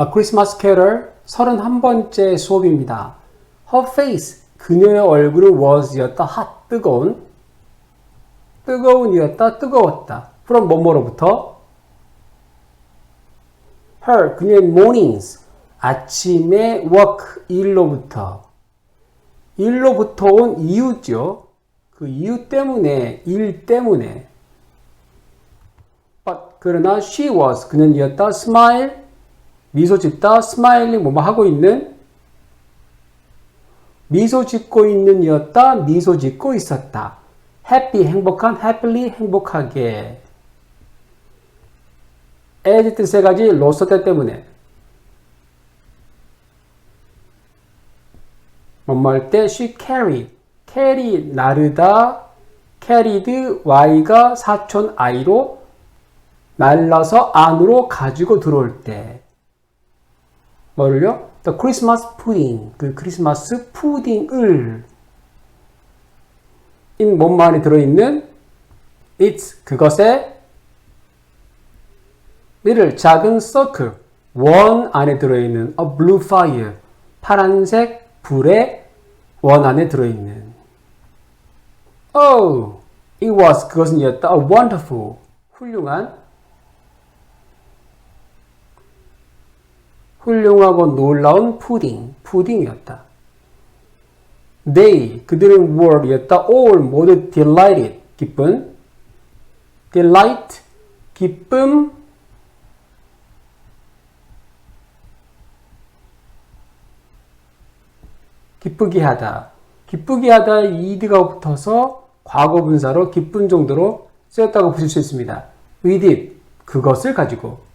A Christmas Carol 31번째 수업입니다. Her face, 그녀의 얼굴은 was였다, hot, 뜨거운. 뜨거운 이었다, 뜨거웠다. from 뭐뭐로부터 her, 그녀의 mornings, 아침의 work, 일로부터. 일로부터 온 이유죠. 그 이유 때문에, 일 때문에. But, 그러나 she was, 그는 이었다, smile, 미소 짓다, smiling, 뭐뭐 하고 있는, 미소 짓고 있는 이었다, 미소 짓고 있었다. happy, 행복한, happily, 행복하게. as 뜻세 가지 로서 때 때문에. 뭐뭐 할 때 she carry, carry 나르다, carried y가 사촌 i로 날라서 안으로 가지고 들어올 때. 뭐를요? The Christmas pudding, 그 크리스마스 푸딩을 뭐뭐 안에 들어있는 it's 그것의 미를 작은 circle 원 안에 들어있는 a blue fire 파란색 불의 원 안에 들어있는 Oh, it was 그것은 이었다 a wonderful 훌륭한 훌륭하고 놀라운 푸딩 푸딩이었다. They 그들은 were였다 all 모두 delighted 기쁜 delight 기쁨 기쁘게 하다. 기쁘게 하다 이드가 붙어서 과거 분사로 기쁜 정도로 쓰였다고 보실 수 있습니다. with it 그것을 가지고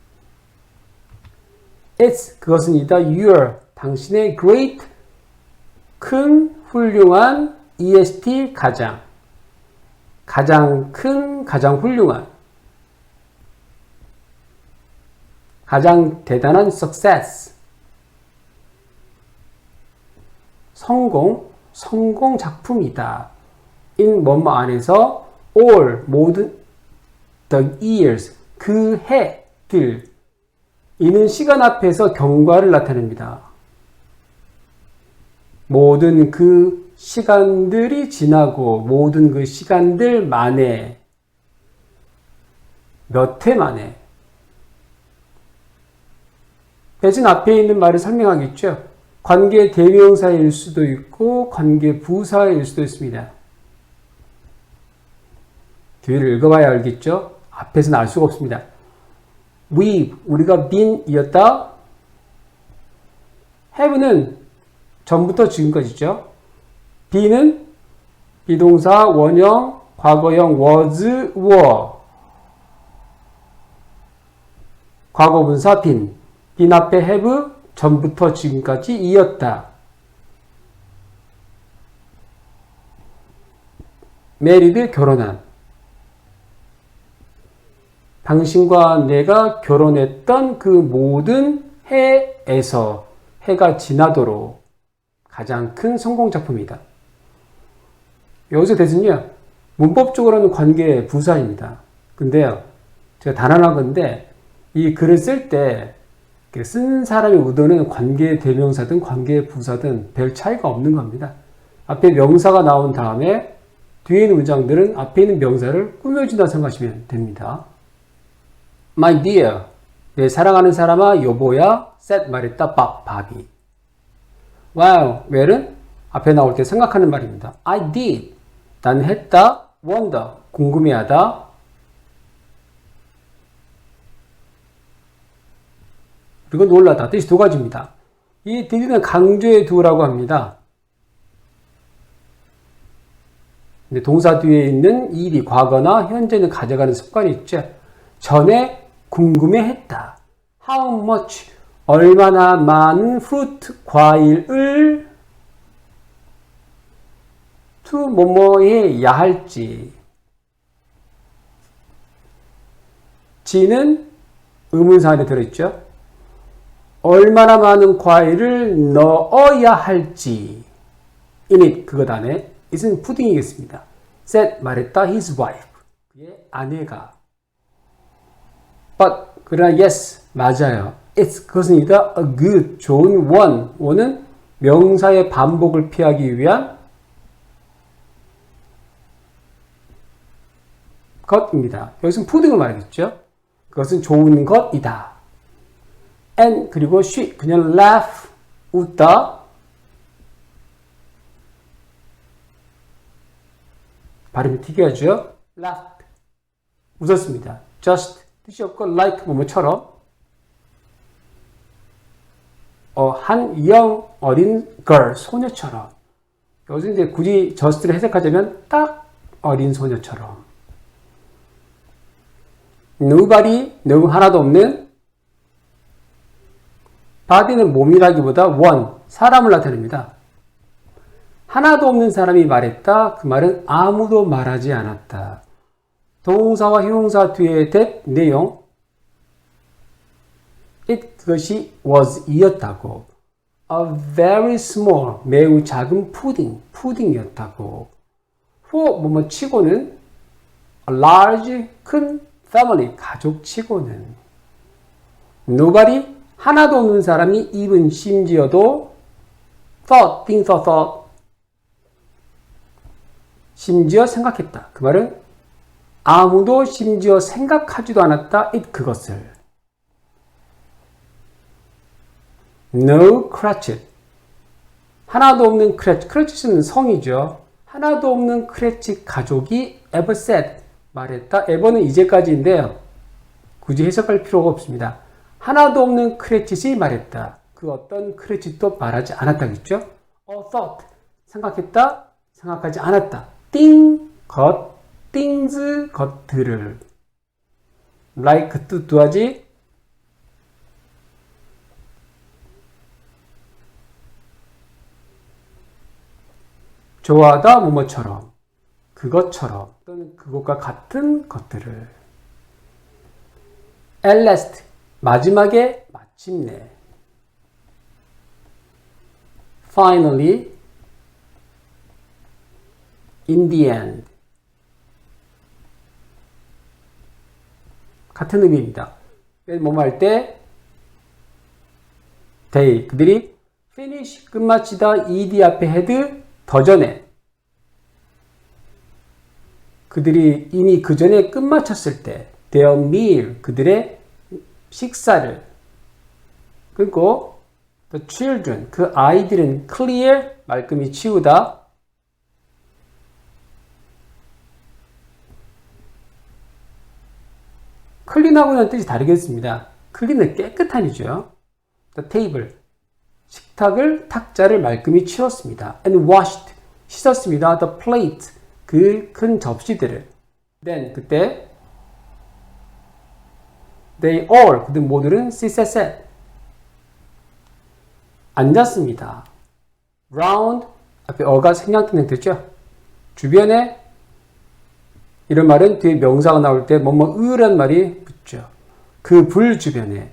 it's 그것은 이다 your 당신의 great 큰 훌륭한 est 가장. 가장 큰 가장 훌륭한. 가장 대단한 success. 성공, 성공 작품이다. in 뭐뭐 안에서 all 모든 the years 그 해들 이는 시간 앞에서 경과를 나타냅니다. 모든 그 시간들이 지나고 모든 그 시간들 만에 몇 해 만에 대신 앞에 있는 말을 설명하겠죠. 관계 대명사일 수도 있고 관계 부사일 수도 있습니다. 뒤를 읽어봐야 알겠죠? 앞에서는 알 수가 없습니다. We, 우리가 been이었다. have는 전부터 지금까지죠. be는 비동사, 원형, 과거형 was, were. 과거분사 been. been 앞에 have 전부터 지금까지 이었다. 메리드 결혼한 당신과 내가 결혼했던 그 모든 해에서 해가 지나도록 가장 큰 성공 작품이다. 여기서 대신요 문법적으로는 관계 부사입니다. 근데요, 제가 단언한 건데, 이 글을 쓸 때 쓴 사람의 의도는 관계 대명사든 관계 부사든 별 차이가 없는 겁니다. 앞에 명사가 나온 다음에 뒤에 있는 문장들은 앞에 있는 명사를 꾸며준다 생각하시면 됩니다. My dear, 내 사랑하는 사람아, 여보야, said 말했다, 밥, 밥이. Wow, where은 앞에 나올 때 생각하는 말입니다. I did, 난 했다, wonder, 궁금해하다, 그리고 놀라다. 뜻이 두 가지입니다. 이 did는 강조의 두라고 합니다. 근데 동사 뒤에 있는 일이 과거나 현재는 가져가는 습관이 있죠. 전에 궁금해했다. How much? 얼마나 많은 fruit, 과일을 to 뭐뭐해야 할지. 지는 의문사 안에 들어있죠. 얼마나 많은 과일을 넣어야 할지 in it 그것 안에 it은 푸딩이겠습니다. said 말했다 his wife 그의 아내가 but 그러나 yes 맞아요. it's 그것은 이다 a good 좋은 one 원은 명사의 반복을 피하기 위한 것입니다. 여기서는 푸딩을 말하겠죠. 그것은 좋은 것이다. and 그리고 she 그냥 laugh 웃다 발음이 특이하죠. laughed 웃었습니다. just 뜻이 없고 like 뭐뭐처럼 어, 한 영 어린 girl 소녀처럼 여기서 이제 굳이 just를 해석하자면 딱 어린 소녀처럼 nobody 누구 하나도 없는 body는 몸이라기보다 one 사람을 나타냅니다. 하나도 없는 사람이 말했다. 그 말은 아무도 말하지 않았다. 동사와 형용사 뒤에 대 내용 it 그것이 was 이었다고 a very small 매우 작은 푸딩 푸딩이었다고 for 뭐뭐 치고는 a large 큰 family 가족 치고는 nobody 하나도 없는 사람이 even 심지어도 thought think thought, thought 심지어 생각했다 그 말은 아무도 심지어 생각하지도 않았다 그것을 No Cratchit. 하나도 없는 크래치. 크래치는 성이죠. 하나도 없는 크래치 가족이 ever said. 말했다. ever는 이제까지인데요. 굳이 해석할 필요가 없습니다. 하나도 없는 크래치이 말했다. 그 어떤 크래치도 말하지 않았다겠죠? 어, thought. 생각했다. 생각하지 않았다. 띵, 것, things, 것들을. like 뜻도 하지. 좋아하다 뭐뭐처럼 그것처럼 또는 그것과 같은 것들을 at last 마지막에 마침내 finally in the end 같은 의미입니다. 뭐뭐 할 때 they 그들이 finish 끝마치다 ed 앞에 had 더 전에. 그들이 이미 그 전에 끝마쳤을 때 their meal 그들의 식사를. 그리고 the children 그 아이들은 clear 말끔히 치우다 클린하고는 뜻이 다르겠습니다. 클린은 깨끗한이죠. the table 식탁을 탁자를 말끔히 치웠습니다. and washed 씻었습니다. the plate 그 큰 접시들을 then 그때 they all 그들 모두는 sit sat 앉았습니다. round 앞에 어가 생략되는 뜻죠. 주변에 이런 말은 뒤에 명사가 나올 때 뭐뭐 으란 말이 붙죠. 그 불 주변에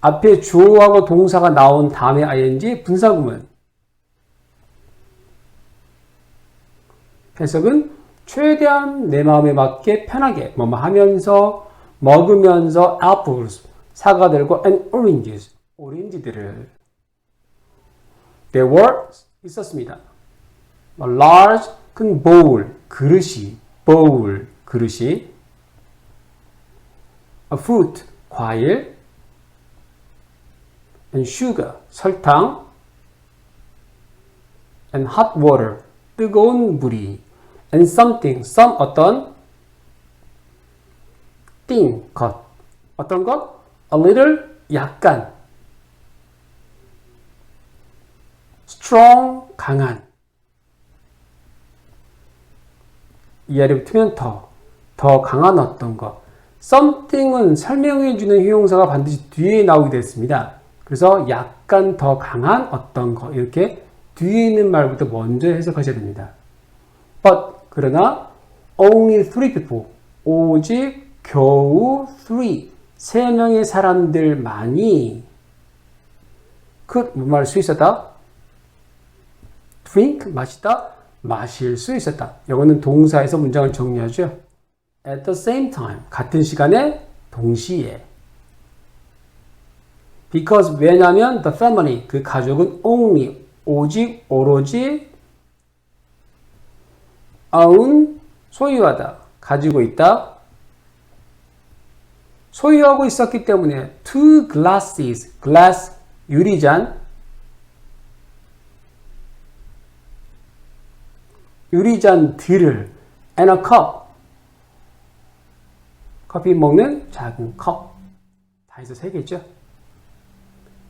앞에 주어하고 동사가 나온 다음에 ing 분사구문 해석은 최대한 내 마음에 맞게 편하게 뭐뭐 하면서 먹으면서 apples 사과들과 and oranges 오렌지들을 there were 있었습니다. A large 큰 bowl 그릇이 bowl 그릇이 a fruit 과일 and sugar, 설탕, and hot water, 뜨거운 물이, and something, some 어떤, thing, 것, 어떤 것? a little, 약간, strong, 강한. 이 아래 붙으면 더, 더 강한 어떤 것. something은 설명해주는 형용사가 반드시 뒤에 나오게 됐습니다. 그래서 약간 더 강한 어떤 거 이렇게 뒤에 있는 말부터 먼저 해석하셔야 됩니다. But 그러나 only three people 오직 겨우 three 세 명의 사람들만이 could 뭐말 수 있었다? drink 마시다 마실 수 있었다. 이거는 동사에서 문장을 정리하죠. At the same time 같은 시간에 동시에 Because 왜냐면 the family 그 가족은 only 오직 오로지 own 소유하다 가지고 있다 소유하고 있었기 때문에 two glasses glass 유리잔 유리잔들을 and a cup 커피 먹는 작은 컵 다 해서 세 개죠.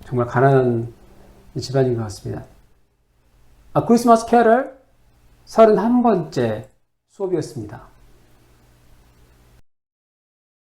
정말 가난한 집안인 것 같습니다. 아, 크리스마스 캐럴 31번째 수업이었습니다.